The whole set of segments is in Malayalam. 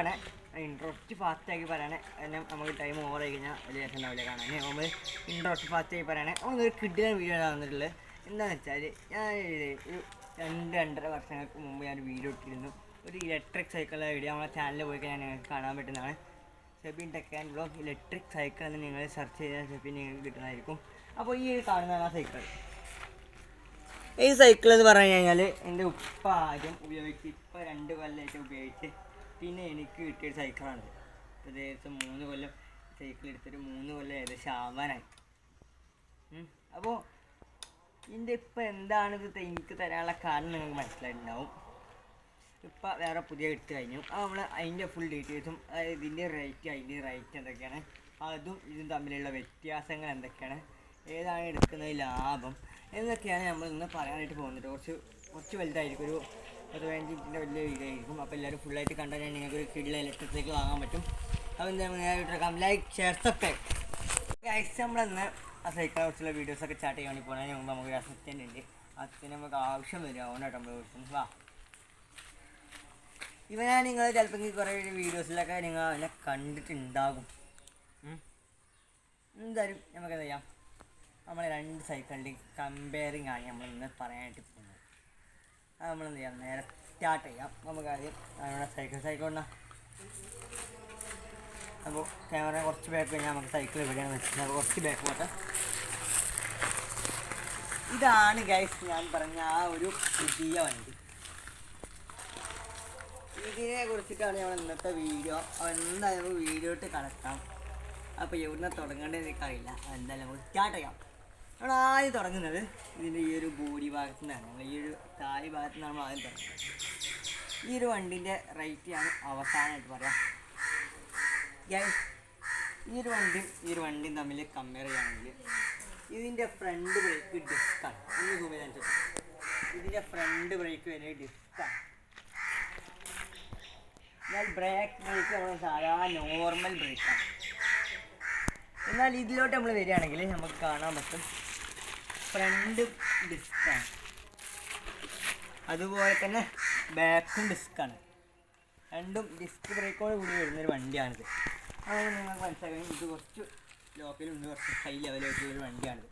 വീഡിയോ ആണ് ഇൻട്രോസ്റ്റ് ഫാസ്റ്റാക്കി പറയണേ. എല്ലാം നമുക്ക് ടൈം ഓവർ ആയി കഴിഞ്ഞാൽ വലിയ രസം ഉണ്ടാവില്ല കാണാൻ. നമ്മൾ ഇൻട്രോസ്റ്റ് ഫാസ്റ്റാക്കി പറയണേ. നമ്മളൊരു കിഡിലെ വീഡിയോ ആണ് വന്നിട്ടുള്ളത് എന്താണെന്ന് വെച്ചാൽ ഞാൻ ഒരു രണ്ട് രണ്ടര വർഷങ്ങൾക്ക് മുമ്പ് ഞാൻ വീഡിയോ ഇട്ടിരുന്നു. ഒരു ഇലക്ട്രിക് സൈക്കിളിലെ വീഡിയോ നമ്മളെ ചാനലിൽ പോയി കഴിഞ്ഞാൽ നിങ്ങൾക്ക് കാണാൻ പറ്റുന്നതാണ്. Sebin tech and blog electric cycle എന്ന് നിങ്ങൾ സെർച്ച് ചെയ്താൽ സെബിൻ നിങ്ങൾക്ക് കിട്ടുന്നതായിരിക്കും. അപ്പോൾ ഈ കാണുന്നതാണ് ആ സൈക്കിൾ ഈ സൈക്കിൾ എന്ന് പറഞ്ഞു കഴിഞ്ഞാൽ എന്റെ ഉപ്പ ആദ്യം ഉപയോഗിച്ച് ഇപ്പോൾ രണ്ട് കൊല്ലമായിട്ട് ഉപയോഗിച്ച് പിന്നെ എനിക്ക് കിട്ടിയൊരു സൈക്കിളാണ് ഏകദേശം മൂന്ന് കൊല്ലം സൈക്കിൾ എടുത്തിട്ട് മൂന്ന് കൊല്ലം ഏകദേശം ആവാനായി. അപ്പോൾ ഇതിന്റെ ഇപ്പം എന്താണ് ഇത് എനിക്ക് തരാനുള്ള കാരണം നിങ്ങൾക്ക് മനസ്സിലായിട്ടുണ്ടാവും. ഇപ്പം വേറെ പുതിയ എടുത്തു കഴിഞ്ഞു. അപ്പോൾ നമ്മൾ അതിന്റെ ഫുൾ ഡീറ്റെയിൽസും അതായത് ഇതിന്റെ റേറ്റ് അതിന്റെ റേറ്റ് എന്തൊക്കെയാണ്? അതും ഇതും തമ്മിലുള്ള വ്യത്യാസങ്ങൾ എന്തൊക്കെയാണ്? ഏതാണ് എടുക്കുന്നത് ലാഭം? എന്നൊക്കെയാണ് നമ്മൾ ഇന്ന് പറയാനായിട്ട് പോകുന്നത്. കുറച്ച് കുറച്ച് വലുതായിരിക്കും. ഒരു പതിനഞ്ച് ഇഞ്ചിന്റെ വലിയ വീഡിയോ അപ്പോൾ എല്ലാവരും ഫുള്ളായിട്ട് കണ്ടാൽ നിങ്ങൾക്ക് ഒരു കിഡിലെ ഇലക്ട്രിക് വാങ്ങാൻ പറ്റും. അപ്പോൾ എന്താ നേരിട്ടേക്കാം ലൈക്ക് ഷെയർ സബ്സ്ക്രൈബ് ഗൈസ് നമ്മളെന്ന് ആ സൈക്കിളെ കുറിച്ചുള്ള വീഡിയോസൊക്കെ സ്റ്റാർട്ട് ചെയ്യാൻ വേണ്ടി മുമ്പ് നമുക്ക് ഒരു അസിസ്റ്റന്റ് ഉണ്ട്. അസിസ്റ്റന്റ് നമുക്ക് ആവശ്യം വരും അതുകൊണ്ടാണ് നമ്മൾ വിളിക്കുന്നത് വാ. ഞാൻ നിങ്ങൾ ചിലപ്പോൾ കുറേ വീഡിയോസിലൊക്കെ നിങ്ങൾ അവനെ കണ്ടിട്ടുണ്ടാകും. എന്തായാലും നമുക്ക് എന്താ ചെയ്യാം? നമ്മൾ രണ്ട് സൈക്കിളിന്റെ കമ്പയറിങ് ആണ് നമ്മൾ ഇന്ന് പറയാനായിട്ട് പോകുന്നത്. നമ്മൾ എന്ത് ചെയ്യാം? നേരെ സ്റ്റാർട്ട് ചെയ്യാം. നമുക്ക് ആദ്യം നമ്മുടെ സൈക്കിൾ സൈക്കിൾ ഉണ്ട അപ്പോൾ ക്യാമറ കുറച്ച് ബാക്ക് കഴിഞ്ഞാൽ നമുക്ക് സൈക്കിൾ എവിടെയാണ് വെച്ചിട്ട് അപ്പോൾ കുറച്ച് ബാക്ക് പോട്ടെ. ഇതാണ് ഗൈസ് ഞാൻ പറഞ്ഞ ആ ഒരു പുതിയ വണ്ടി. ഇതിനെ കുറിച്ചിട്ടാണ് നമ്മൾ ഇന്നത്തെ വീഡിയോ. എന്തായാലും വീഡിയോ ഇട്ട് കണക്കാം അപ്പോൾ എവിടുന്ന തുടങ്ങേണ്ടത് എനിക്കറിയില്ല. എന്തായാലും നമുക്ക് സ്റ്റാർട്ട് ചെയ്യാം. നമ്മൾ ആദ്യം തുടങ്ങുന്നത് ഇതിന്റെ ഈ ഒരു ബോഡി ഭാഗത്തു നിന്നാണ്. നമ്മൾ ഈ ഒരു താഴെ ഭാഗത്തു നിന്നാണ് നമ്മൾ ആദ്യം തുടങ്ങുന്നത്. ഈ ഒരു വണ്ടിന്റെ റേറ്റ് ആണ് അവസാനമായിട്ട് പറയാം. ഈ ഒരു വണ്ടിയും ഈ ഒരു വണ്ടിയും തമ്മിൽ കമ്പയർ ചെയ്യുകയാണെങ്കിൽ ഇതിന്റെ ഫ്രണ്ട് ബ്രേക്ക് ഡിസ്കാണ് ഒന്ന് സൂം ഇതിന്റെ ഫ്രണ്ട് ബ്രേക്ക് വരുന്നത് ഡിസ്കാണ് എന്നാൽ ബ്രേക്ക് ബ്രേക്ക് നമ്മൾ സാധാ നോർമൽ ബ്രേക്കാണ് എന്നാൽ ഇതിലോട്ട് നമ്മൾ വരികയാണെങ്കിൽ നമുക്ക് കാണാൻ പറ്റും. ഫ്രണ്ട് ഡിസ്ക്കാണ്. അതുപോലെ തന്നെ ബാക്കും ഡിസ്ക്കാണ്. രണ്ടും ഡിസ്ക് ബ്രേക്കോട് കൂടി വരുന്നൊരു വണ്ടിയാണിത്. അതുകൊണ്ട് നിങ്ങൾക്ക് മനസ്സിലാക്കാൻ ഇത് കുറച്ച് ലോക്കലുണ്ട് കുറച്ച് ഹൈ ലെവലായിട്ട് ഒരു വണ്ടിയാണിത്.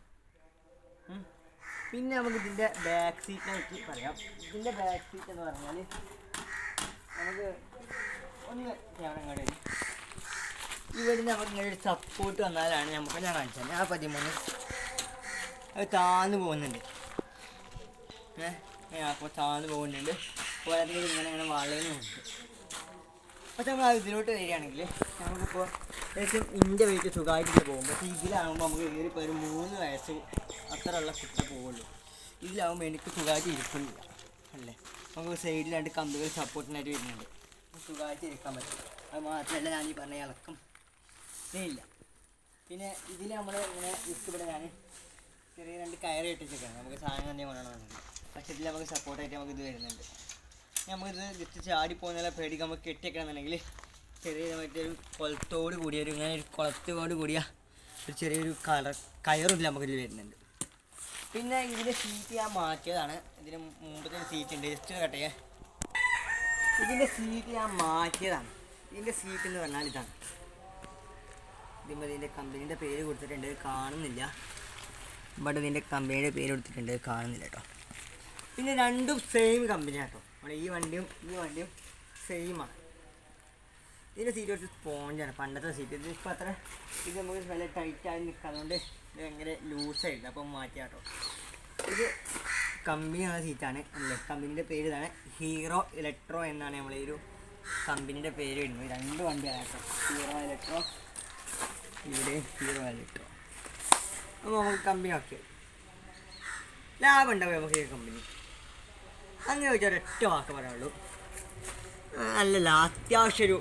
പിന്നെ നമുക്ക് ഇതിന്റെ ബാക്ക് സീറ്റിനെ പറ്റി പറയാം. ഇതിന്റെ ബാക്ക് സീറ്റ് എന്ന് പറഞ്ഞാൽ നമുക്ക് ഒന്ന് ഇങ്ങോട്ട് വരും ഇവിടെ നമുക്ക് ഇങ്ങനെ ഒരു സപ്പോർട്ട് വന്നാലാണ് നമുക്ക് ഞാൻ കാണിച്ചത്. ആ പതിമൂന്ന് അത് താന്നു പോകുന്നുണ്ട്. ഏഹ് അപ്പോൾ താന്നു പോകുന്നുണ്ട്. പോരാതെ ഇങ്ങനെ ഇങ്ങനെ വളയുന്നുണ്ട് പക്ഷെ നമ്മൾ ഇതിലോട്ട് വരികയാണെങ്കിൽ നമുക്കിപ്പോൾ ഏകദേശം ഇന്ത്യ വെയിറ്റ് സുഖമായിട്ട് പോകും. പക്ഷേ ഇതിലാകുമ്പോൾ നമുക്ക് ഇതിലിപ്പോൾ ഒരു മൂന്ന് വയസ്സ് അത്രയുള്ള കുട്ടി പോവുള്ളൂ. ഇതിലാകുമ്പോൾ എനിക്ക് സുഖമായിട്ട് ഇരിക്കുന്നില്ല. അല്ലേ? നമുക്ക് സൈഡിൽ രണ്ട് കമ്പുകൾ സപ്പോർട്ടിനായിട്ട് വരുന്നുണ്ട്. സുഖമായിട്ട് ഇരിക്കാൻ പറ്റും അത് മാത്രമല്ല ഞാൻ ഈ പറഞ്ഞ ഇളക്കം. ഇല്ല. പിന്നെ ഇതിൽ നമ്മൾ ഇങ്ങനെ ഇഷ്ടപ്പെടാൻ ഞാൻ ചെറിയ രണ്ട് കയറി കെട്ടിച്ചേക്കാണ്. നമുക്ക് സാധനം തന്നെ കൊണ്ടുവന്നു പക്ഷേ ഇതിൽ നമുക്ക് സപ്പോർട്ടായിട്ട് നമുക്ക് ഇത് വരുന്നുണ്ട്. നമുക്കിത് ജസ്റ്റ് ചാടി പോകുന്നതിലെ പേടിക്ക് നമുക്ക് കെട്ടിയൊക്കെയാണെന്നുണ്ടെങ്കിൽ ചെറിയ മറ്റൊരു കുളത്തോട് കൂടിയ ഒരു ഇങ്ങനെ ഒരു കുളത്തോട് കൂടിയ ഒരു ചെറിയൊരു കളർ കയറില്ല നമുക്കിതിൽ വരുന്നുണ്ട്. പിന്നെ ഇതിന്റെ സീറ്റ് ഞാൻ മാറ്റിയതാണ്. ഇതിന് മുമ്പത്തെ സീറ്റ് ഉണ്ട്. Just cut. ചെയ്യാൻ ഇതിന്റെ സീറ്റ് ഞാൻ മാറ്റിയതാണ്. ഇതിന്റെ സീറ്റ് എന്ന് പറഞ്ഞാൽ ഇതാണ്. ഇതിന്റെ കമ്പനീന്റെ പേര് കൊടുത്തിട്ടുണ്ട്. കാണുന്നില്ല. ഇവിടെ ഇതിന്റെ കമ്പനിയുടെ പേര് കൊടുത്തിട്ടുണ്ട് ഇത് കാണുന്നില്ല കേട്ടോ. പിന്നെ രണ്ടും സെയിം കമ്പനിയാണ് കേട്ടോ. നമ്മുടെ ഈ വണ്ടിയും ഈ വണ്ടിയും സെയിമാണ് ഇതിന്റെ സീറ്റ് കുറച്ച് സ്പോഞ്ചാണ് പണ്ടത്തെ സീറ്റ് ഇപ്പോൾ അത്ര ഇത് നമുക്ക് നല്ല ടൈറ്റായി നിൽക്കാതുകൊണ്ട് ഇത് ഭയങ്കര ലൂസായിരുന്നു അപ്പം മാറ്റിയ കേട്ടോ. ഇത് കമ്പനിയുള്ള സീറ്റാണ് അല്ലേ കമ്പനിയുടെ പേര് ഇതാണ് ഹീറോ ഇലക്ട്രോ എന്നാണ് നമ്മൾ ഒരു കമ്പനിയുടെ പേര് ഇടുന്നത്. രണ്ട് വണ്ടിയാണ് കേട്ടോ. ഹീറോ ഇലക്ട്രോ ഇവിടെ ഹീറോ ഇലക്ട്രോ നമുക്ക് കമ്പനി ആക്കിയത് ലാഭം ഉണ്ടാവും നമുക്ക് കമ്പനി. അങ്ങനെ ചോദിച്ചാൽ ഒറ്റ വാക്ക് പറയാനുള്ളൂ. ആ, അല്ലല്ല അത്യാവശ്യം ഒരു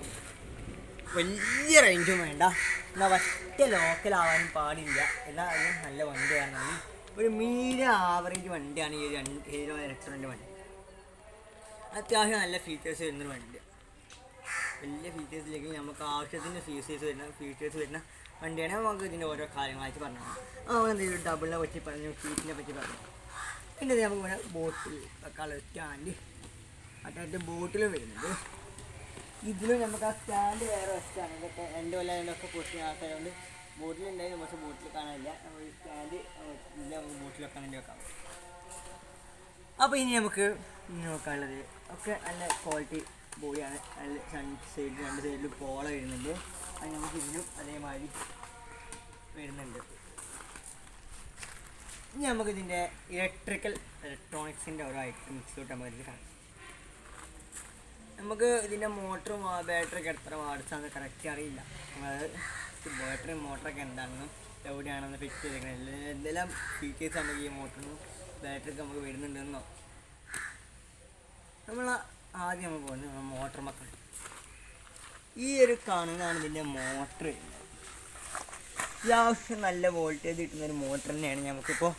വലിയ റേഞ്ചും വേണ്ട. എന്നാൽ ഒറ്റ ലോക്കലാവാനും പാടില്ല. അതിന് നല്ല വണ്ടിയാണെങ്കിൽ ഒരു മീഡിയം ആവറേജ് വണ്ടിയാണ് ഈ രണ്ട് ഹീറോ ഇലക്ട്രോണിന്റെ വണ്ടി. അത്യാവശ്യം നല്ല ഫീച്ചേഴ്സ് വരുന്നൊരു വണ്ടി വലിയ ഫീച്ചേഴ്സിലേക്ക് നമുക്ക് ആവശ്യത്തിന് ഫീച്ചേഴ്സ് വരുന്ന ഫീച്ചേഴ്സ് വരുന്ന വണ്ടിയാണ്. നമുക്ക് ഇതിന്റെ ഓരോ കാര്യങ്ങളായിട്ട് പറഞ്ഞു ആ എന്തെങ്കിലും ഡബിളിനെ പറ്റി പറഞ്ഞു സീറ്റിനെ പറ്റി പറഞ്ഞു. പിന്നെ ഇത് നമുക്ക് ഇവിടെ ബോട്ടിൽ വെക്കാനുള്ള സ്റ്റാൻഡ് അതായത് ബോട്ടിലും വരുന്നുണ്ട്. ഇതിലും നമുക്ക് ആ സ്റ്റാൻഡ് വേറെ വെച്ചാണ് ഇതൊക്കെ രണ്ട് കൊല്ലം പൊട്ടിയ പൊട്ടി ആൾക്കാരുണ്ട് ബോട്ടിലുണ്ടായിരുന്നു പക്ഷേ ബോട്ടിൽ കാണാനില്ല. നമ്മൾ സ്റ്റാൻഡ് ഇല്ല നമുക്ക് ബോട്ടിൽ വെക്കാൻ വേണ്ടി വെക്കാം. അപ്പോൾ ഇനി നമുക്ക് നോക്കാനുള്ളത് ഒക്കെ നല്ല ക്വാളിറ്റി ബോഡിയാണ് നല്ല രണ്ട് സൈഡ് രണ്ട് സൈഡിൽ പോള വരുന്നുണ്ട്. അത് നമുക്ക് ഇതിനും അതേമാതിരി വരുന്നുണ്ട്. ഇനി നമുക്ക് ഇതിന്റെ ഇലക്ട്രിക്കൽ ഇലക്ട്രോണിക്സിന്റെ ഓരോ ഐറ്റംസ് തൊട്ട് നമുക്ക് ഇതിൽ കാണാം. നമുക്ക് ഇതിന്റെ മോട്ടറും ബാറ്ററിയൊക്കെ എത്ര വാട്സാന്ന് കറക്റ്റ് അറിയില്ല. നമ്മൾ ബാറ്ററി മോട്ടറൊക്കെ എന്താണെന്നും എവിടെയാണെന്ന് ഫിക്സ് ചെയ്തേക്കുന്നത് എന്തെല്ലാം ഫീച്ചേഴ്സ് നമുക്ക് ഈ മോട്ടറിനും ബാറ്ററിക്ക് നമുക്ക് വരുന്നുണ്ടെന്നോ? നമ്മൾ ആദ്യം നമ്മൾ പോകുന്നത് മോട്ടർ മക്കൾ ഈ ഒരു കാണുന്നതാണ് ഇതിന്റെ മോട്ടർ അത്യാവശ്യം നല്ല വോൾട്ടേജ് കിട്ടുന്ന ഒരു മോട്ടർ തന്നെയാണ് നമുക്കിപ്പോൾ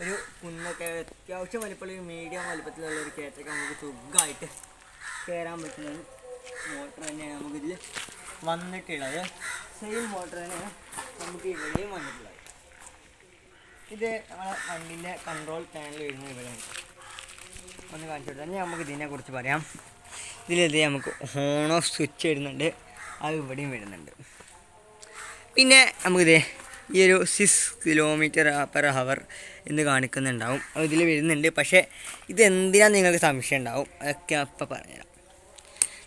ഒരു കുന്നൊക്കെ അത്യാവശ്യം വലിപ്പമുള്ള ഒരു മീഡിയം വലിപ്പത്തിലുള്ള ഒരു കയറ്റൊക്കെ നമുക്ക് സുഖമായിട്ട് കയറാൻ പറ്റുന്ന ഒരു മോട്ടർ തന്നെയാണ് നമുക്കിതിൽ വന്നിട്ടുള്ളത്. സെയിം മോട്ടർ തന്നെയാണ് നമുക്ക് ഇവിടെയും വന്നിട്ടുള്ളത്. ഇത് നമ്മളെ വണ്ടിന്റെ കൺട്രോൾ പാനൽ വരുന്നത് ഇവിടെയാണ്. ഒന്ന് കാണിച്ചു കൊടുത്താൽ നമുക്ക് ഇതിനെക്കുറിച്ച് പറയാം. ഇതിലിത് നമുക്ക് ഹോൺ ഓഫ് സ്വിച്ച് വരുന്നുണ്ട് അത് ഇവിടെയും വരുന്നുണ്ട്. പിന്നെ നമുക്കിത് ഈ ഒരു സിക്സ് കിലോമീറ്റർ പെർ ഹവർ എന്ന് കാണിക്കുന്നുണ്ടാവും. ഇതിൽ വരുന്നുണ്ട്. പക്ഷേ ഇത് എന്തിനാണ് നിങ്ങൾക്ക് സംശയം ഉണ്ടാവും. അതൊക്കെ അപ്പം പറഞ്ഞുതരാം.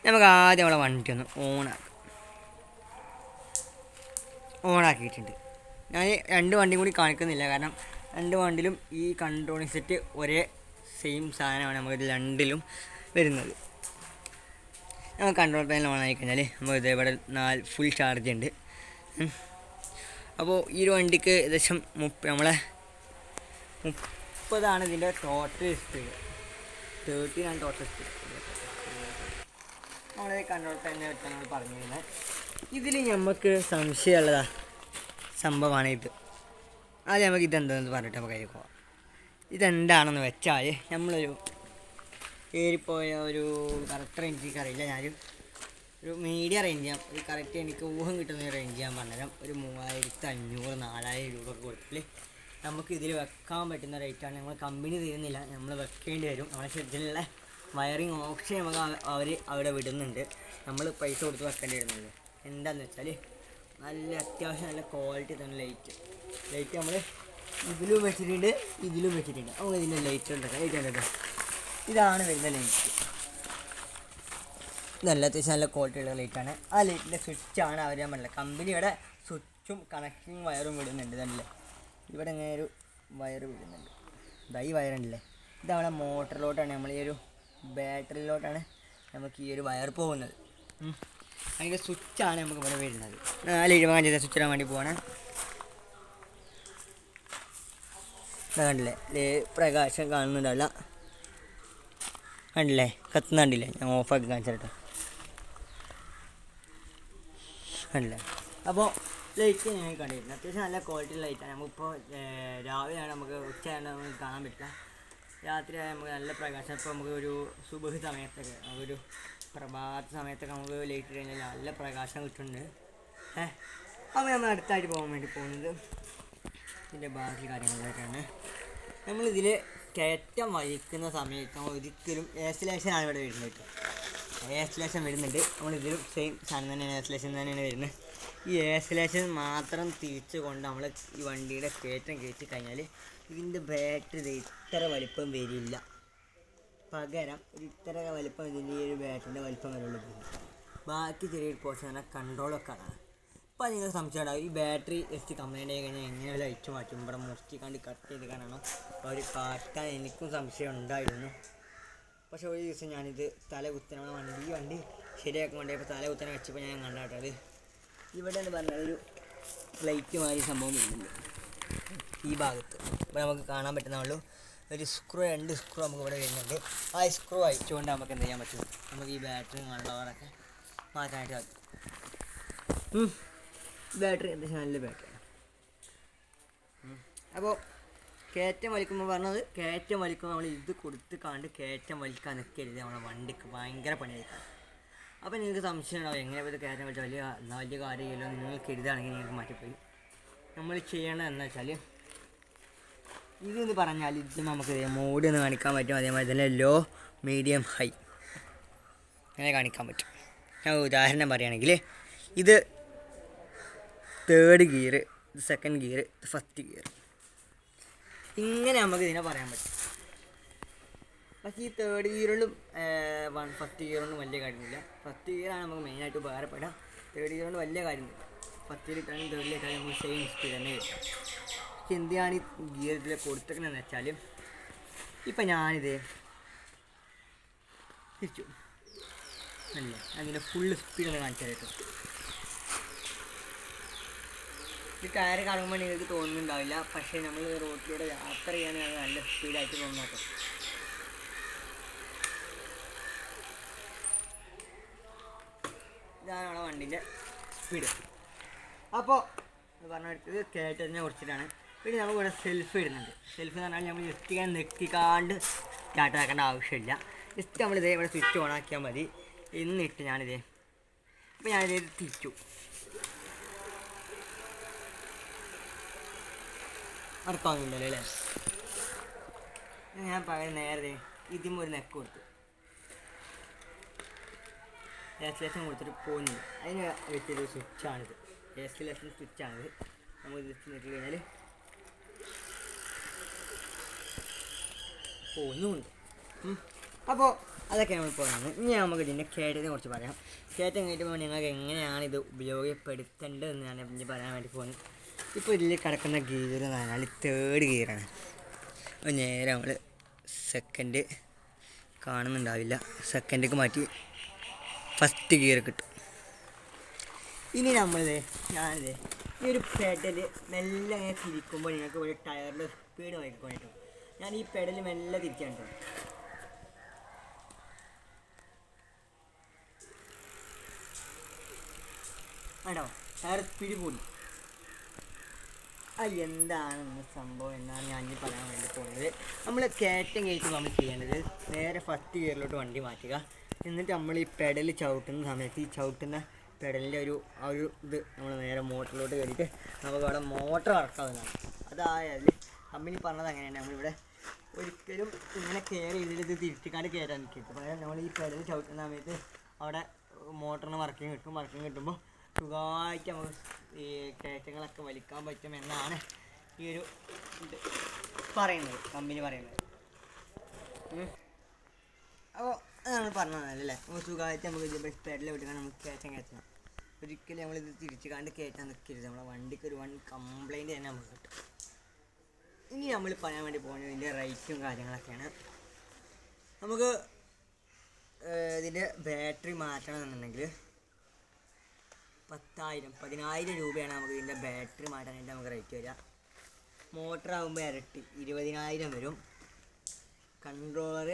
നമുക്ക് ആദ്യം നമ്മളെ വണ്ടി ഒന്ന് ഓണാക്കാം. ഓണാക്കിയിട്ടുണ്ട്. ഞാൻ രണ്ട് വണ്ടിയും കൂടി കാണിക്കുന്നില്ല. കാരണം രണ്ട് വണ്ടിയിലും ഈ കൺട്രോളിംഗ് സെറ്റ് ഒരേ സെയിം സാധനമാണ് നമുക്ക് രണ്ടിലും വരുന്നത്. നമുക്ക് കൺട്രോൾ പാനൽ ഓൺ ആയി കഴിഞ്ഞാൽ നമുക്ക് ഇതേപോലെ നാല് ഫുൾ ചാർജ് ഉണ്ട്. അപ്പോൾ ഈ ഒരു വണ്ടിക്ക് ഏകദേശം മുപ്പ നമ്മളെ മുപ്പതാണ് ഇതിന്റെ ടോട്ടൽ സ്പീഡ് തേർട്ടീനാണ് ടോട്ടൽ സ്പീഡ് നമ്മളെ കൺട്രോൾ പാനലിനെ വെച്ചാൽ നമ്മൾ പറഞ്ഞിരുന്നത് ഇതിൽ നമുക്ക് സംശയമുള്ളതാ സംഭവമാണ് ഇത്. ആദ്യം നമുക്ക് ഇതെന്താണെന്ന് പറഞ്ഞിട്ട് നമുക്ക് അതിൽ പോവാം. ഇതെന്താണെന്ന് വെച്ചാൽ നമ്മളൊരു കയറിപ്പോയ ഒരു കറക്റ്റ് റേഞ്ച് എനിക്കറിയില്ല ഞാനൊരു ഒരു മീഡിയ റേഞ്ച് ചെയ്യാം ഒരു കറക്റ്റ് എനിക്ക് ഊഹം കിട്ടുന്ന റേഞ്ച് ചെയ്യാൻ പറഞ്ഞുതരാം. ഒരു മൂവായിരത്തി അഞ്ഞൂറ് നാലായിരം രൂപ കൊടുത്തില്ലേ നമുക്ക് ഇതിൽ വെക്കാൻ പറ്റുന്ന റേറ്റാണ് നമ്മൾ കമ്പനി തരുന്നില്ല. നമ്മൾ വെക്കേണ്ടി വരും. നമ്മളെ ഷെഡിലുള്ള വയറിങ് ഓപ്ഷൻ നമുക്ക് അവർ അവിടെ വിടുന്നുണ്ട്. നമ്മൾ പൈസ കൊടുത്ത് വെക്കേണ്ടി വരുന്നുണ്ട്. എന്താണെന്ന് വെച്ചാൽ നല്ല അത്യാവശ്യം നല്ല ക്വാളിറ്റി തന്നെ ലൈറ്റ് ലൈറ്റ് നമ്മൾ ഇതിലും വെച്ചിട്ടുണ്ട് ഇതിലും വെച്ചിട്ടുണ്ട്. അപ്പോൾ ഇതിന്റെ ലൈറ്റ് ഉണ്ട് ലൈറ്റ് ഉണ്ട് ഇതാണ് വരുന്ന ലൈറ്റ് നല്ല അത്യാവശ്യം നല്ല ക്വാളിറ്റി ഉള്ള ലൈറ്റാണ് ആ ലൈറ്റിന്റെ സ്വിച്ചാണ് അവർ നമ്മളെ കമ്പനിയുടെ സ്വിച്ചും കണക്റ്റിംഗ് വയറും വിടുന്നുണ്ട് തന്നെ ഇവിടെ ഇങ്ങനെ ഒരു വയർ വിടുന്നുണ്ട്. ഇതാ വയറുണ്ടല്ലേ ഇത് നമ്മളെ മോട്ടറിലോട്ടാണ് നമ്മൾ ഈ ഒരു ബാറ്ററിയിലോട്ടാണ് നമുക്ക് ഈ ഒരു വയർ പോകുന്നത്. അതിന്റെ സ്വിച്ചാണ് നമുക്ക് ഇവിടെ വരുന്നത്. നാല് ഇരുപത് സ്വിച്ച് ഇടാൻ വേണ്ടി പോവാണ്. കണ്ടില്ലേ? പ്രകാശം കാണുന്നുണ്ടാവില്ല കണ്ടില്ലേ? കത്തുന്ന കണ്ടില്ലേ? ഞാൻ ഓഫാക്കി കാണിച്ചിട്ടോ. കണ്ടില്ലേ? അപ്പോൾ ലൈറ്റ് ഞാൻ കണ്ടിരുന്നു. അത്യാവശ്യം നല്ല ക്വാളിറ്റി ലൈറ്റാണ് നമുക്കിപ്പോൾ രാവിലെയാണ് നമുക്ക് ഉച്ചയാണ് നമുക്ക് കാണാൻ പറ്റില്ല രാത്രിയായ നമുക്ക് നല്ല പ്രകാശം. ഇപ്പോൾ നമുക്ക് ഒരു സുബഹ് സമയത്തൊക്കെ നമുക്കൊരു പ്രഭാത സമയത്തൊക്കെ നമുക്ക് ലൈറ്റ് കഴിഞ്ഞാൽ നല്ല പ്രകാശം കിട്ടുന്നുണ്ട്. ഏഹ് അപ്പോൾ നമ്മൾ അടുത്തായിട്ട് പോകാൻ വേണ്ടി പോകുന്നത് ഇതിന്റെ ബാക്കി കാര്യങ്ങളൊക്കെയാണ്. നമ്മളിതിൽ കയറ്റം വഹിക്കുന്ന സമയത്ത് നമ്മൾ ഒരിക്കലും ഏസ്ലേഷനാണ് ഇവിടെ വരുന്നത് ഏസ്ലേഷൻ വരുന്നുണ്ട്. നമ്മളിതിലും സെയിം സാധനം തന്നെയാണ് ഏസ്ലേഷൻ തന്നെയാണ് വരുന്നത്. ഈ ഏസ്ലേഷൻ മാത്രം തിരിച്ചു കൊണ്ട് നമ്മൾ ഈ വണ്ടിയുടെ കയറ്റം കയറ്റി കഴിഞ്ഞാൽ ഇതിന്റെ ബാറ്ററി ഇത്ര വലിപ്പം വരില്ല. പകരം ഇത്ര വലിപ്പം ഇതിന്റെ ഈ ഒരു ബാറ്ററിന്റെ വലിപ്പം വരുള്ളൂ ബാക്കി ചെറിയൊരു പോർഷൻ കൺട്രോളൊക്കെ ആണ് അപ്പോൾ നിങ്ങൾ സംശയം ഉണ്ടാവും ഈ ബാറ്ററി ജസ്റ്റ് കംപ്ലൈന്റ് ആയി കഴിഞ്ഞാൽ എങ്ങനെ ലൈറ്റ് മാറ്റും? ഇവിടെ മുറുക്കി കണ്ട് കട്ട് ചെയ്ത് കാണാനോ ഒരു കാട്ടാൻ എനിക്കും സംശയം ഉണ്ടായിരുന്നു. പക്ഷെ ഒരു ദിവസം ഞാനിത് തല കുത്തനെ നമ്മുടെ വണ്ടി ഈ വണ്ടി ശരിയാക്കാൻ കൊണ്ടുപോയപ്പോൾ തല കുത്തനെ വെച്ചപ്പോൾ ഞാൻ കണ്ടാട്ടത് ഇവിടെ എന്ന് പറഞ്ഞാൽ ഒരു പ്ലേറ്റ് മാതിരി സംഭവം വരുന്നുണ്ട്. ഈ ഭാഗത്ത്. ഇവിടെ നമുക്ക് കാണാൻ പറ്റുന്നുള്ളൂ ഒരു സ്ക്രൂ രണ്ട് സ്ക്രൂ നമുക്ക് ഇവിടെ വരുന്നുണ്ട്. ആ സ്ക്രൂ അയച്ചുകൊണ്ട് നമുക്ക് എന്ത് ചെയ്യാൻ പറ്റും? നമുക്ക് ഈ ബാറ്ററി കണ്ടവരൊക്കെ മാറ്റാനായിട്ട് സാധിക്കും. ബാറ്ററി അത്യാവശ്യം ചാനലിൽ ബാറ്ററിയാണ് അപ്പോൾ കയറ്റം വലിക്കുമ്പോൾ പറഞ്ഞത് കയറ്റം വലിക്കുമ്പോൾ നമ്മൾ ഇത് കൊടുത്ത് കണ്ട് കയറ്റം വലിക്കാൻ നിൽക്കരുത് നമ്മളെ വണ്ടിക്ക് ഭയങ്കര പണിയായിരിക്കും. അപ്പോൾ നിങ്ങൾക്ക് സംശയം ഉണ്ടാവും എങ്ങനെ ഇത് കയറ്റം വലിച്ചാൽ വലിയ വലിയ കാര്യമില്ല നിങ്ങൾ കരുതാണെങ്കിൽ നിങ്ങൾക്ക് മാറ്റിപ്പോയി. നമ്മൾ ചെയ്യേണ്ടത് എന്താ വെച്ചാൽ ഇതെന്ന് പറഞ്ഞാൽ ഇത് നമുക്ക് മോഡ് ഒന്ന് കാണിക്കാൻ പറ്റും. അതേമാതിരി തന്നെ ലോ മീഡിയം ഹൈ അങ്ങനെ കാണിക്കാൻ പറ്റും. ഞാൻ ഉദാഹരണം പറയുകയാണെങ്കിൽ ഇത് third gear second gear first gear ഇങ്ങനെ നമുക്ക് ഇതിനെ പറയാൻ പറ്റും. പക്ഷേ ഈ തേർഡ് ഗിയറിലും വൺ ഫസ്റ്റ് ഗിയറൊന്നും വലിയ കാര്യമില്ല. ഫസ്റ്റ് ഗിയറാണ് നമുക്ക് മെയിനായിട്ട് ഉപകാരപ്പെടുക. തേർഡ് ഗിയർ വലിയ കാര്യമില്ല. ഫസ്റ്റിലിട്ടാലും തേർഡിലിട്ടാലും നമുക്ക് സെയിം സ്പീഡ് തന്നെ കിട്ടും. പക്ഷെ എന്തിനാണ് ഈ ഗിയർ ഇതിൽ കൊടുത്തേക്കണെന്ന് വെച്ചാൽ ഇപ്പം ഞാനിത് തിരിച്ചു. അല്ലേ? അതിന്റെ ഫുൾ സ്പീഡ് ഒന്ന് ഇത് ടയർ കാണുമ്പോൾ നിങ്ങൾക്ക് തോന്നുന്നുണ്ടാവില്ല. പക്ഷേ നമ്മൾ റോഡിലൂടെ യാത്ര ചെയ്യാനാണ് നല്ല സ്പീഡായിട്ട് തോന്നുന്നത് ഇതാണ് നമ്മളെ വണ്ടീന്റെ സ്പീഡ് അപ്പോൾ പറഞ്ഞെടുത്തത് കയറ്റത്തിനെ കുറിച്ചിട്ടാണ് പിന്നെ നമ്മൾ ഇവിടെ സെൽഫ് ഇടുന്നുണ്ട്. സെൽഫ് എന്ന് പറഞ്ഞാൽ നമ്മൾ ജസ്റ്റ് ഇങ്ങനെ നിർത്തിക്കാണ്ട് സ്റ്റാർട്ട് ആക്കേണ്ട ആവശ്യമില്ല. ജസ്റ്റ് നമ്മളിതേ ഇവിടെ സ്വിച്ച് ഓൺ ആക്കിയാൽ മതി. എന്നിട്ട് ഞാനിതേ അപ്പോൾ ഞാനിതേ തിരിച്ചു. അർത്ഥമാകുന്നില്ലല്ലോ അല്ലേ ഞാൻ പകരം നേരെ ഇതിമ ഒരു നെക്ക് കൊടുത്തു. ആക്സിലേഷൻ കൊടുത്തിട്ട് പോകുന്നില്ല അതിന് വെച്ചൊരു സ്വിച്ചാണിത് ആക്സിലേഷൻ സ്വിച്ചാണിത് നമുക്ക് ജസ്റ്റ് നിട്ട് കഴിഞ്ഞാൽ പോകുന്നുമുണ്ട് അപ്പോൾ അതൊക്കെ നമ്മൾ പോകുന്നത് ഇനി നമുക്ക് ഇതിന്റെ കയറ്റത്തിനെ കുറിച്ച് പറയാം. കയറ്റം കേട്ടുമ്പോൾ നിങ്ങൾക്ക് എങ്ങനെയാണ് ഇത് ഉപയോഗപ്പെടുത്തേണ്ടതെന്ന് ഞാൻ പറയാൻ വേണ്ടി പോകുന്നത്. ഇപ്പോൾ ഇതിൽ കിടക്കുന്ന ഗിയർ എന്ന് തേർഡ് ഗിയറാണ് അപ്പോൾ നേരെ നമ്മൾ സെക്കൻഡ് കാണുന്നുണ്ടാവില്ല. സെക്കൻഡിലേക്ക് മാറ്റി ഫസ്റ്റ് ഗിയർ കിട്ടും. ഇനി നമ്മളിത് ഞാനിത് ഈ ഒരു പെഡൽ മെല്ലെ ഇങ്ങനെ തിരിക്കുമ്പോൾ നിങ്ങൾക്ക് ഒരു ടയറിന്റെ സ്പീഡ് കേട്ടോ. ഞാൻ ഈ പെഡൽ മെല്ലെ തിരിക്കാൻ കേട്ടോ. കേട്ടോ ടയർ സ്പീഡ് കൂടി. അത് എന്താണ് സംഭവം എന്നാണ് ഞാൻ ഇനി പറയാൻ വേണ്ടി പോകുന്നത് നമ്മൾ കയറ്റം കയറ്റുമ്പോൾ നമ്മൾ ചെയ്യേണ്ടത് നേരെ ഫസ്റ്റ് ഗിയറിലോട്ട് വണ്ടി മാറ്റുക. എന്നിട്ട് നമ്മൾ ഈ പെഡൽ ചവിട്ടുന്ന സമയത്ത് ഈ ചവിട്ടുന്ന പെഡലിന്റെ ഒരു ആ ഒരു ഇത് നമ്മൾ നേരെ മോട്ടറിലോട്ട് കയറിയിട്ട് നമുക്ക് അവിടെ മോട്ടർ വർക്കാവുന്നതാണ് അതായത് കമ്പനി പറഞ്ഞത് അങ്ങനെയാണ്. നമ്മളിവിടെ ഒരിക്കലും ഇങ്ങനെ കെയർ ചെയ്തിട്ട് തിരിച്ചിക്കാണ്ട് കയറാൻ നിൽക്കരുത്. പകരം നമ്മൾ ഈ പെഡൽ ചവിട്ടുന്ന സമയത്ത് അവിടെ മോട്ടറിന് വർക്കിംഗ് കിട്ടും വർക്കിംഗ് കിട്ടുമ്പോൾ സുഖമായിട്ട് നമുക്ക് ഈ കയറ്റങ്ങളൊക്കെ വലിക്കാൻ പറ്റും എന്നാണ് ഈ ഒരു ഇത് പറയുന്നത് കമ്പനി പറയുന്നത്. അപ്പോൾ അതാണ് പറഞ്ഞതല്ലേ നമുക്ക് സുഖമായിട്ട് നമുക്ക് ഇത് പെഡൽ വിട്ടുകൊണ്ട് നമുക്ക് കയറ്റം കയറ്റണം. ഒരിക്കലും നമ്മളിത് തിരിച്ചു കണ്ട് കയറ്റാൻ നിൽക്കരുത് നമ്മളെ വണ്ടിക്ക് ഒരു വൺ കംപ്ലൈന്റ് തന്നെ നമുക്ക് കിട്ടും. ഇനി നമ്മൾ പറയാൻ വേണ്ടി പോകുന്നത് ഇതിന്റെ റേറ്റും കാര്യങ്ങളൊക്കെയാണ്. നമുക്ക് ഇതിന്റെ ബാറ്ററി മാറ്റണമെന്നുണ്ടെങ്കിൽ പത്തായിരം പതിനായിരം രൂപയാണ് നമുക്ക് ഇതിന്റെ ബാറ്ററി മാറ്റാനായിട്ട് നമുക്ക് റേറ്റ് വരിക. മോട്ടർ ആകുമ്പോൾ ഇരട്ടി ഇരുപതിനായിരം വരും. കൺട്രോളർ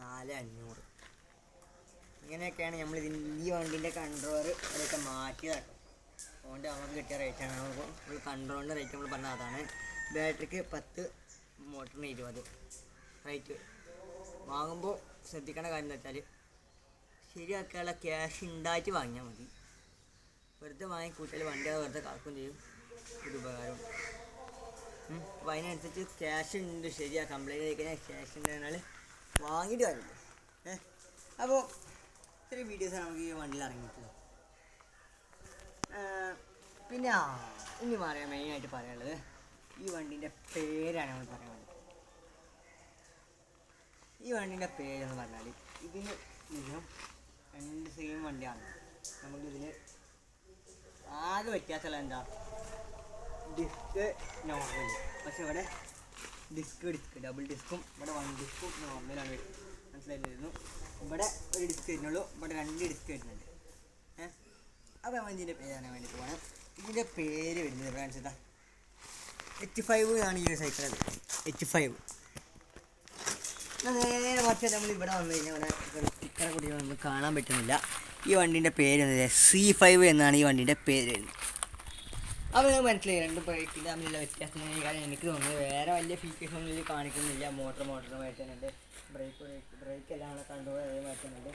നാല് അഞ്ഞൂറ്. ഇങ്ങനെയൊക്കെയാണ് നമ്മൾ ഇതിന്റെ ഈ വണ്ടീന്റെ കൺട്രോളർ അതൊക്കെ മാറ്റിയതാട്ടോ അതുകൊണ്ട് നമുക്ക് കിട്ടിയ റേറ്റാണ് നമുക്ക് ഫുൾ കൺട്രോളിന്റെ റേറ്റ് നമ്മൾ പറഞ്ഞത് അതാണ്. ബാറ്ററിക്ക് പത്ത് മോട്ടറിന് ഇരുപത്. റേറ്റ് വാങ്ങുമ്പോൾ ശ്രദ്ധിക്കേണ്ട കാര്യം എന്താ വെച്ചാൽ ശരിയാക്കാനുള്ള ക്യാഷ് ഉണ്ടായിട്ട് വാങ്ങിയാൽ മതി. വെറുതെ വാങ്ങി കൂട്ടിയാൽ വണ്ടി വെറുതെ കാക്കും ചെയ്യും. ഒരു ഉപകാരം. അപ്പോൾ അതിനനുസരിച്ച് ക്യാഷ് ഉണ്ട് ശരിയാ. കംപ്ലൈന്റ് കഴിക്കാൻ ക്യാഷ് ഉണ്ട് എന്നാൽ വാങ്ങിയിട്ട് കാര്യമില്ല ഏഹ് അപ്പോൾ ഇത്രയും വീഡിയോസാണ് നമുക്ക് ഈ വണ്ടിയിൽ ഇറങ്ങിയിട്ടുള്ളത്. പിന്നെ ഇനി പറയാം മെയിനായിട്ട് പറയാനുള്ളത്. ഈ വണ്ടീന്റെ പേരാണ് നമ്മൾ പറയുന്നത് ഈ വണ്ടീന്റെ പേരെന്ന് പറഞ്ഞാൽ ഇതിന് ഇതിനും രണ്ട് സെയിം വണ്ടിയാണ്. നമുക്കിതിൽ ആകെ വ്യത്യാസമുള്ള എന്താ? ഡിസ്ക് നോർമൽ പക്ഷെ ഇവിടെ ഡിസ്ക് ഡിസ്ക് ഡബിൾ ഡിസ്കും ഇവിടെ വൺ ഡിസ്കും നോർമലാണ് മനസ്സിലായിരുന്നു ഇവിടെ ഒരു ഡിസ്ക് വരുന്നുള്ളൂ ഇവിടെ രണ്ട് ഡിസ്ക് വരുന്നുണ്ട്. ഏഹ് അപ്പോൾ നമ്മൾ ഇതിന്റെ പേരാണ് വേണ്ടി പോകണം ഇതിന്റെ പേര് വരുന്നത് ഫ്രണ്ട്സ് ഇതാ എച്ച് ഫൈവ് ആണ് ഈ സൈക്കിൾ എച്ച് ഫൈവ് നേരെ മറിച്ച് നമ്മൾ ഇവിടെ വന്നു കഴിഞ്ഞാൽ ഇവിടെ ഇത്ര കൂടി കാണാൻ പറ്റുന്നില്ല. ഈ വണ്ടീന്റെ പേര് എന്നത് സി ഫൈവ് എന്നാണ് ഈ വണ്ടീന്റെ പേര്. വരുന്നത് അപ്പോൾ ഞാൻ മനസ്സിലായി രണ്ട് ബൈക്കിന്റെ തമ്മിലുള്ള വ്യത്യാസം കാര്യം. എനിക്ക് തോന്നുന്നത് വേറെ വലിയ ഫീച്ചേഴ്സ് ഒന്നും ഇതിൽ കാണിക്കുന്നില്ല. മോട്ടർ മോട്ടോർ മാറ്റാനുണ്ട് ബ്രേക്ക് ബ്രേക്ക് ബ്രേക്ക് എല്ലാം കണ്ടോ അതേ മാറ്റുന്നുണ്ട്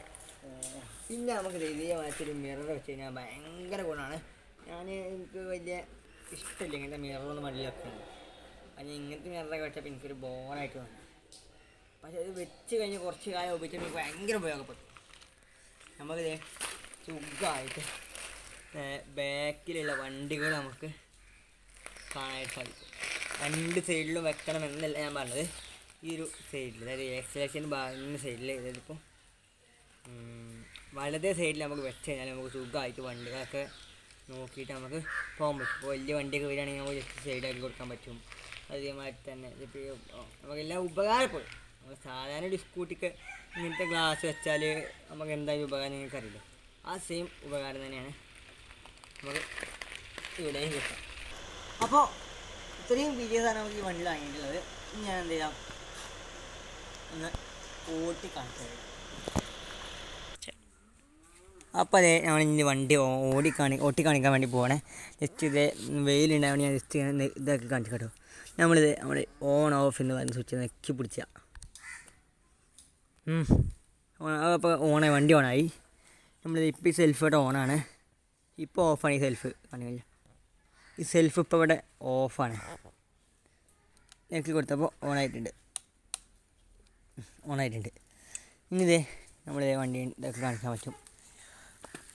പിന്നെ നമുക്ക് ഇതേ മാറ്റൊരു മിറർ വെച്ച് കഴിഞ്ഞാൽ ഭയങ്കര ഗുണമാണ്. ഞാൻ എനിക്ക് വലിയ ഇഷ്ടമില്ല ഇങ്ങനത്തെ മിററൊന്നും വലിയ വെക്കുന്നത് അതിന് ഇങ്ങനത്തെ മിററൊക്കെ വെച്ചപ്പോൾ എനിക്കൊരു ബോറായിട്ട് തോന്നി പക്ഷേ അത് വെച്ച് കഴിഞ്ഞ് കുറച്ച് കാലം ഉപയോഗിച്ചപ്പോൾ എനിക്ക് ഭയങ്കര ഉപയോഗപ്പെട്ടു. നമുക്കിത് സുഖമായിട്ട് ബാക്കിലുള്ള വണ്ടികൾ നമുക്ക് കാണാനായിട്ട് സാധിക്കും. രണ്ട് സൈഡിലും വെക്കണം എന്നല്ല ഞാൻ പറഞ്ഞത്. ഈ ഒരു സൈഡിൽ അതായത് എക്സലേഷൻ ഭാഗത്തിന്റെ സൈഡിൽ ഇതിപ്പോൾ വലതേ സൈഡിൽ നമുക്ക് വെച്ച് കഴിഞ്ഞാൽ നമുക്ക് സുഖമായിട്ട് വണ്ടികളൊക്കെ നോക്കിയിട്ട് നമുക്ക് പോകാൻ പറ്റും. ഇപ്പോൾ വലിയ വണ്ടിയൊക്കെ വരികയാണെങ്കിൽ നമുക്ക് ജസ്റ്റ് സൈഡാക്കി കൊടുക്കാൻ പറ്റും. അതേമാതിരി തന്നെ ഇതിപ്പോൾ നമുക്കെല്ലാം ഉപകാരപ്പെടും. നമ്മൾ സാധാരണ ഒരു സ്കൂട്ടിക്ക് ഇങ്ങനത്തെ ഗ്ലാസ് വെച്ചാൽ നമുക്ക് എന്തായാലും ഉപകാരം നിങ്ങൾക്കറിയില്ല ആ സെയിം ഉപകാരം തന്നെയാണ്. നമുക്ക് ഇവിടെയും കിട്ടും. അപ്പോൾ ഇത്രയും വീഡിയോസാണ് നമുക്ക് ഈ വണ്ടിയിൽ വാങ്ങിയിട്ടുള്ളത്. ഞാൻ എന്ത് ചെയ്യാം? ഒന്ന് ഓട്ടി കാണിച്ചു അപ്പോൾ അതെ ഞാൻ ഇനി വണ്ടി ഓടി കാണി ഓട്ടി കാണിക്കാൻ വേണ്ടി പോകണേ ജസ്റ്റ് ഇത് വെയിലുണ്ടാവണേ ഞാൻ ജസ്റ്റ് ഇതാക്കി കാണിച്ചു കേട്ടോ. നമ്മളിത് നമ്മൾ ഓൺ ഓഫ് എന്ന് പറഞ്ഞ സ്വിച്ച് നെക്കി പിടിച്ച. അപ്പോൾ ഓണായി വണ്ടി ഓണായി. നമ്മളിത് ഇപ്പോൾ ഈ സെൽഫ് ഇവിടെ ഓണാണ് ഇപ്പോൾ ഓഫാണ് ഈ സെൽഫ് കാണിക്കില്ല ഈ സെൽഫ് ഇപ്പോൾ ഇവിടെ ഓഫാണ് എനിക്ക് കൊടുത്തപ്പോൾ ഓണായിട്ടുണ്ട് ഓണായിട്ടുണ്ട് ഇനി ഇതേ നമ്മളിതേ വണ്ടി ഇതൊക്കെ കാണിക്കാൻ പറ്റും.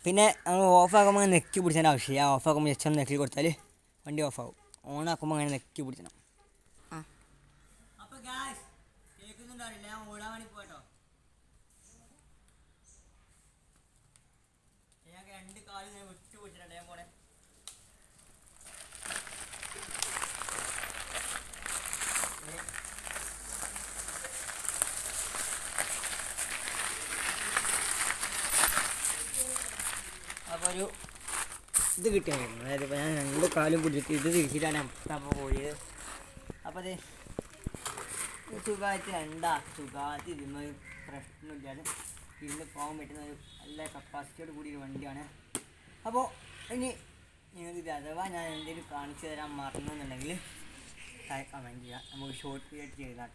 പിന്നെ നമ്മൾ ഓഫാക്കുമ്പോൾ അങ്ങനെ നെക്കി പിടിച്ചതിന്റെ ആവശ്യമില്ല. ഓഫാക്കുമ്പോൾ ജസ്റ്റ് ഒന്ന് നെക്കിൽ കൊടുത്താൽ വണ്ടി ഓഫാകും ഓണാക്കുമ്പോൾ അങ്ങനെ നെക്കി പിടിച്ചണം. അപ്പോൾ ഗായ്സ് കേൾക്കുന്നുണ്ടാവില്ല ഞാൻ ഓടാൻ വേണ്ടി പോയിട്ടോ ഞാൻ രണ്ട് കാലും ഞാൻ വിട്ടു പിടിച്ചിട്ടുണ്ട് ഞാൻ പോണേ അപ്പോൾ ഒരു ഇത് കിട്ടിയായിരുന്നു. അതായത് ഇപ്പോൾ ഞാൻ രണ്ട് കാലും പിടിച്ചിട്ട് ഇത് തിരിച്ചിട്ടാണ് അപ്പോൾ പോയത്. അപ്പോൾ അതെ സുഖമായിട്ട് രണ്ടാ സുഖമായിട്ട് ഇരുന്നൊരു പ്രശ്നമില്ലാതെ ഇരുന്ന് പോകാൻ പറ്റുന്ന ഒരു നല്ല കപ്പാസിറ്റിയോട് കൂടിയ വണ്ടിയാണ്. അപ്പോൾ ഇനി ഇത് അഥവാ ഞാൻ എന്തെങ്കിലും കാണിച്ചു തരാൻ മറന്നെന്നുണ്ടെങ്കിൽ കമന്റ് ചെയ്യാം നമുക്ക് ഷോർട്ട് പീരിയഡ് ചെയ്താൽ.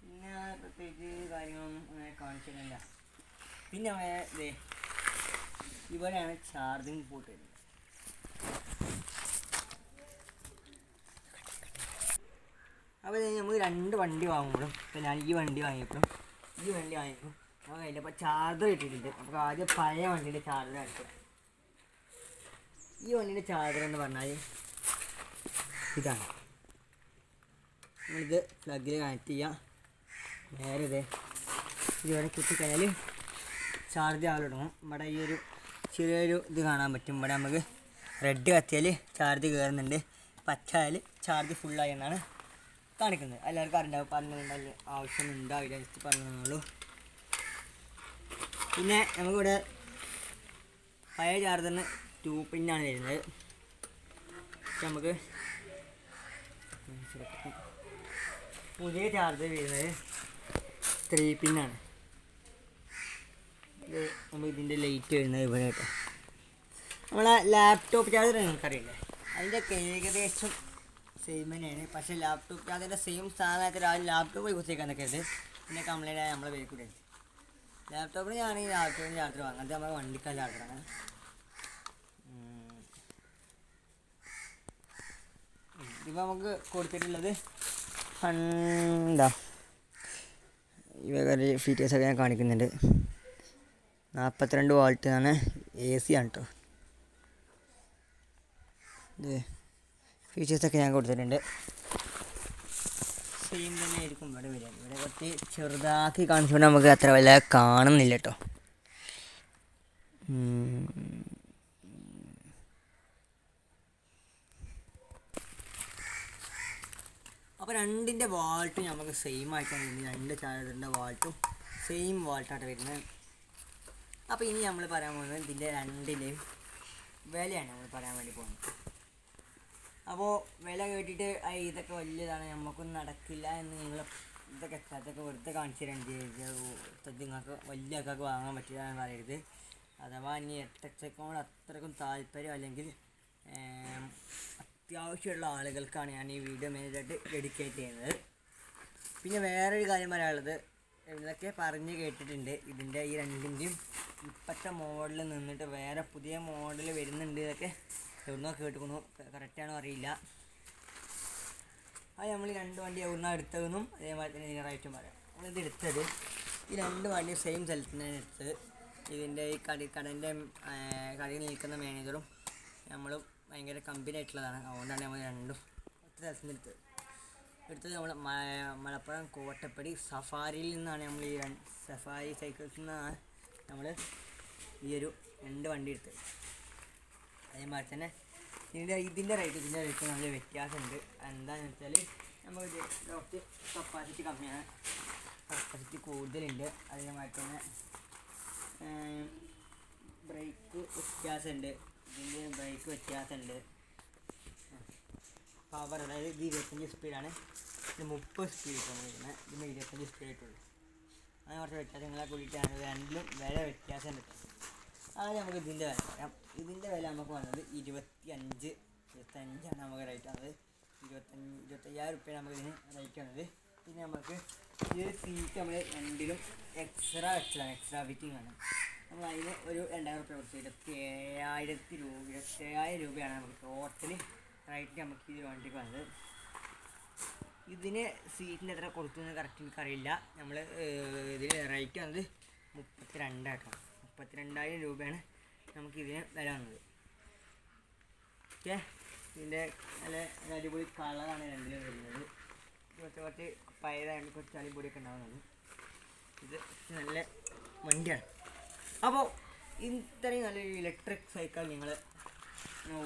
പിന്നെ പ്രത്യേകിച്ച് കാര്യങ്ങളൊന്നും അങ്ങനെ കാണിച്ചിട്ടില്ല. പിന്നെ ദേ ഇവിടെയാണ് ചാർജിങ് പോർട്ട് വരുന്നത് അപ്പോൾ നമുക്ക് രണ്ട് വണ്ടി വാങ്ങുമ്പോഴും ഇപ്പോൾ ഞാൻ ഈ വണ്ടി വാങ്ങിയപ്പോഴും ഈ വണ്ടി വാങ്ങിയപ്പോൾ നമുക്ക് അതിന്റെ ചാർജർ കിട്ടിയിട്ടുണ്ട് അപ്പോൾ ആദ്യം പഴയ വണ്ടിയുടെ ചാർജർ അടിക്കാം ഈ വണ്ടിയുടെ ചാർജർ എന്ന് പറഞ്ഞാൽ ഇതാണ്. നമ്മളിത് പ്ലഗിൽ കണക്ട് ചെയ്യാം. നേരെ ഇതേ ഇതിവിടെ കുത്തിക്കഴിഞ്ഞാൽ ചാർജ് തുടങ്ങും. ഇവിടെ ഈ ഒരു ചെറിയൊരു ഇത് കാണാൻ പറ്റും. ഇവിടെ നമുക്ക് റെഡ് കത്തിയാൽ ചാർജ് കയറുന്നുണ്ട് പച്ച ആയാൽ ചാർജ് ഫുള്ളായി എന്നാണ് കാണിക്കുന്നത്. എല്ലാവർക്കും അറിയണ്ടാവും പറഞ്ഞിട്ടുണ്ടെങ്കിൽ ആവശ്യം ഉണ്ടാവില്ല ജസ്റ്റ് പറഞ്ഞുള്ളൂ പിന്നെ നമുക്കിവിടെ പഴയ ചാർജറിന് ടൂ പിന്നാണ് വരുന്നത്. നമുക്ക് പുതിയ ചാർജർ വരുന്നത് ത്രീ പിന്നാണ് നമ്മൾ ഇതിന്റെ ലൈറ്റ് വരുന്നത് ഇവിടെ കേട്ടോ. നമ്മളെ ലാപ്ടോപ്പ് ചാർജർ നിങ്ങൾക്കറിയില്ലേ അതിന്റെ ഏകദേശം സെയിം തന്നെയാണ്. പക്ഷേ ലാപ്ടോപ്പ് ചാർജറിന്റെ സെയിം സാധനത്തിൽ ആ ലാപ്ടോപ്പ് യൂസ് ചെയ്യാൻ നിൽക്കരുത്. പിന്നെ കംപ്ലൈന്റ് ആയ നമ്മളെ പേര് കൂടെ. ലാപ്ടോപ്പിന് ഞാൻ ഈ ലാപ്ടോപ്പിന് ചാർജർ വാങ്ങാം. അത് നമ്മുടെ വണ്ടിക്കാൻ ചാർജറാണ് ഇതിപ്പോൾ നമുക്ക് കൊടുത്തിട്ടുള്ളത് എന്താ ഇവ കുറേ ഫീച്ചേഴ്സൊക്കെ ഞാൻ കാണിക്കുന്നുണ്ട്. നാൽപ്പത്തിരണ്ട് വോൾട്ട് ആണ് എ സി ആണ് കേട്ടോ ഇത് ഫീച്ചേഴ്സൊക്കെ ഞാൻ കൊടുത്തിട്ടുണ്ട്. സെയിം തന്നെ ആയിരിക്കും ഇവിടെ വരിക. ഇവിടെ കുറച്ച് ചെറുതാക്കി കാണിച്ചുകൊണ്ട് നമുക്ക് അത്ര വല്ല കാണുന്നില്ല കേട്ടോ അപ്പോൾ രണ്ടിന്റെ വാൾട്ടും നമുക്ക് സെയിം ആയിട്ടാണ് വരുന്നത്. രണ്ട് ചാർജറിന്റെ വാൾട്ടും സെയിം വാൾട്ടാണ് വരുന്നത്. അപ്പോൾ ഇനി നമ്മൾ പറയാൻ പോകുന്നത് ഇതിന്റെ രണ്ടിന്റെയും വിലയാണ് നമ്മൾ പറയാൻ വേണ്ടി പോകുന്നത്. അപ്പോൾ വില കേട്ടിട്ട് "ആ, ഇതൊക്കെ വലിയതാണ് നമുക്കൊന്നും നടക്കില്ല എന്ന് നിങ്ങൾ ഇതൊക്കെ അതൊക്കെ വെറുതെ കാണിച്ചു തരാൻ നിങ്ങൾക്ക് വലിയ ആൾക്കാർക്ക് വാങ്ങാൻ പറ്റില്ല എന്ന് പറയരുത്. അഥവാ ഇനി എട്ടച്ചക്കോട് അത്രക്കും താല്പര്യം അല്ലെങ്കിൽ അത്യാവശ്യമുള്ള ആളുകൾക്കാണ് ഞാൻ ഈ വീഡിയോ മെയിനായിട്ട് ഡെഡിക്കേറ്റ് ചെയ്യുന്നത്. പിന്നെ വേറൊരു കാര്യം പറയാനുള്ളത് ഇതൊക്കെ പറഞ്ഞ് കേട്ടിട്ടുണ്ട്. ഇതിന്റെ ഈ രണ്ടിന്റെയും ഇപ്പോഴത്തെ മോഡൽ നിന്നിട്ട് വേറെ പുതിയ മോഡൽ വരുന്നുണ്ട് ഇതൊക്കെ. എവിടുന്നോ കേട്ടുക്കുന്നു കറക്റ്റാണോ അറിയില്ല. അത് നമ്മൾ രണ്ട് വണ്ടി എവിടുന്നാണ് എടുത്തതെന്നും അതേമാതിരി തന്നെ ഇതിന്റെ റേറ്റും പറയാം. നമ്മളിത് എടുത്തത് ഈ രണ്ട് വണ്ടി സെയിം സ്ഥലത്ത് തന്നെ എടുത്തത്. ഇതിന്റെ ഈ കടി കടന്റെ കടയിൽ നിൽക്കുന്ന മാനേജറും നമ്മളും ഭയങ്കര കമ്പനി ആയിട്ടുള്ളതാണ്. അതുകൊണ്ടാണ് നമ്മൾ രണ്ടും ഒറ്റ സ്ഥലത്ത് നിന്ന് എടുത്തത്. എടുത്തത് നമ്മൾ മലപ്പുറം കോട്ടപ്പടി സഫാരിയിൽ നിന്നാണ് നമ്മൾ ഈ സഫാരി സൈക്കിൾസ് നിന്നാണ് നമ്മൾ ഈ ഒരു രണ്ട് വണ്ടി എടുത്തത്. അതേമാതിരി തന്നെ ഇതിന്റെ ഇതിന്റെ റേറ്റ് ഇതിന്റെ റേറ്റ് നല്ല വ്യത്യാസമുണ്ട്. എന്താണെന്ന് വെച്ചാൽ നമുക്ക് കുറച്ച് കപ്പാസിറ്റി കമ്മിയാണ്. കപ്പാസിറ്റി കൂടുതലുണ്ട്. അതേമാതിരി തന്നെ ബ്രേക്ക് വ്യത്യാസമുണ്ട്. ഇതിന്റെ ബ്രേക്ക് വ്യത്യാസമുണ്ട്. പവർ അതായത് ഇത് ഇരുപത്തഞ്ച് സ്പീഡാണ് ഇത് മുപ്പത് സ്പീഡ് ഇപ്പോൾ വരുന്നത്. ഇതിന് ഇരുപത്തഞ്ച് സ്പീഡ് ഇട്ടുള്ളൂ. അങ്ങനെ കുറച്ച് വ്യത്യാസങ്ങളെ കൂടിയിട്ടാണ് രണ്ടിലും വില വ്യത്യാസം കിട്ടുന്നത്. അങ്ങനെ നമുക്ക് ഇതിന്റെ വില പറയാം. ഇതിന്റെ വില നമുക്ക് വന്നത് ഇരുപത്തി അഞ്ച് ഇരുപത്തഞ്ചാണ് നമുക്ക് റേറ്റ് വന്നത് ഇരുപത്തഞ്ച് ഇരുപത്തയ്യായിരം റുപ്യാണ് നമുക്ക് ഇതിന് റേറ്റ് വന്നത് പിന്നെ നമുക്ക് ഈ ഒരു സീറ്റ് നമ്മൾ രണ്ടിലും എക്സ്ട്രാ വെച്ചതാണ്. എക്സ്ട്രാ ഫിറ്റിംഗ് ആണ്. നമ്മൾ അതിന് ഒരു രണ്ടായിരം റുപ്യ കൊടുത്തു. ഇരുപത്തി ഏഴായിരത്തി രൂപ ഇരുപത്തി ഏഴായിരം രൂപയാണ് നമുക്ക് ടോട്ടൽ റേറ്റ് നമുക്ക് ഇത് വേണ്ടി വന്നത്. ഇതിന് സീറ്റിന് എത്ര കൊടുത്തു എന്ന് കറക്റ്റ് എനിക്കറിയില്ല നമ്മൾ ഇതിന് റേറ്റ് വന്നത് മുപ്പത്തി മുപ്പത്തിരണ്ടായിരം മുപ്പത്തി രണ്ടായിരം രൂപയാണ് നമുക്കിതിന് വില വന്നത്. ഓക്കെ? ഇതിന്റെ നല്ല അടിപൊളി കളറാണ് രണ്ടിലും വരുന്നത്. കുറച്ച് കുറച്ച് പയതായിട്ട് കുറച്ച് അടിപൊളിയൊക്കെ ഉണ്ടാകുന്നത് ഇത് നല്ല വണ്ടിയാണ് അപ്പോൾ ഇത്രയും നല്ലൊരു ഇലക്ട്രിക് സൈക്കിൾ നിങ്ങൾ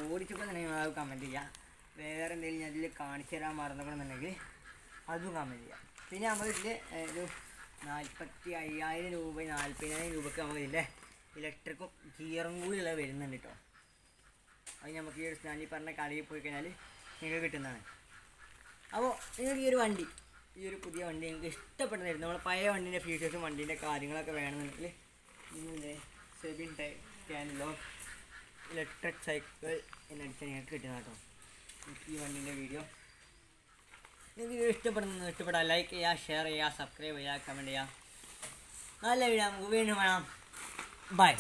ഓടിച്ചപ്പോൾ തന്നെ നിങ്ങൾ കമന്റ് ചെയ്യുക വേറെ എന്തെങ്കിലും ഞാൻ ഇതിൽ കാണിച്ചു തരാൻ മറന്നിട്ടുണ്ടെങ്കിൽ അതും കമന്റ് ചെയ്യാം. പിന്നെ നമ്മൾ ഇതിൽ ഒരു നാൽപ്പത്തി അയ്യായിരം രൂപ നാൽപ്പതിനായിരം രൂപയ്ക്ക് നമുക്ക് ഇതിന്റെ ഇലക്ട്രിക്കും ഗിയറും കൂടി ഉള്ളത് വരുന്നുണ്ട് കേട്ടോ അത് നമുക്ക് ഈ ഒരു സ്റ്റാൻഡിൽ പറഞ്ഞ കടയിൽ പോയി കഴിഞ്ഞാൽ നിങ്ങൾക്ക് കിട്ടുന്നതാണ്. അപ്പോൾ നിങ്ങൾക്ക് ഈ ഒരു വണ്ടി ഈ ഒരു പുതിയ വണ്ടി നിങ്ങൾക്ക് ഇഷ്ടപ്പെടുന്നതായിരുന്നു നമ്മൾ പഴയ വണ്ടീന്റെ ഫീച്ചേഴ്സും വണ്ടീന്റെ കാര്യങ്ങളൊക്കെ വേണമെന്നുണ്ടെങ്കിൽ നിങ്ങളുടെ സെബിൻ ടൈ ക്യാനിലോ ഇലക്ട്രിക് സൈക്കിൾ എന്നടിച്ചാൽ നിങ്ങൾക്ക് കിട്ടുന്ന കേട്ടോ. ഈ വണ്ടിന്റെ വീഡിയോ നിങ്ങൾക്ക് വീഡിയോ ഇഷ്ടപ്പെടുന്നു ഇഷ്ടപ്പെടാം ലൈക്ക് ചെയ്യുക ഷെയർ ചെയ്യുക സബ്സ്ക്രൈബ് ചെയ്യുക കമന്റ് ചെയ്യുക. നല്ല വീഡിയോ നമുക്ക് വീണ്ടും വേണം ബൈ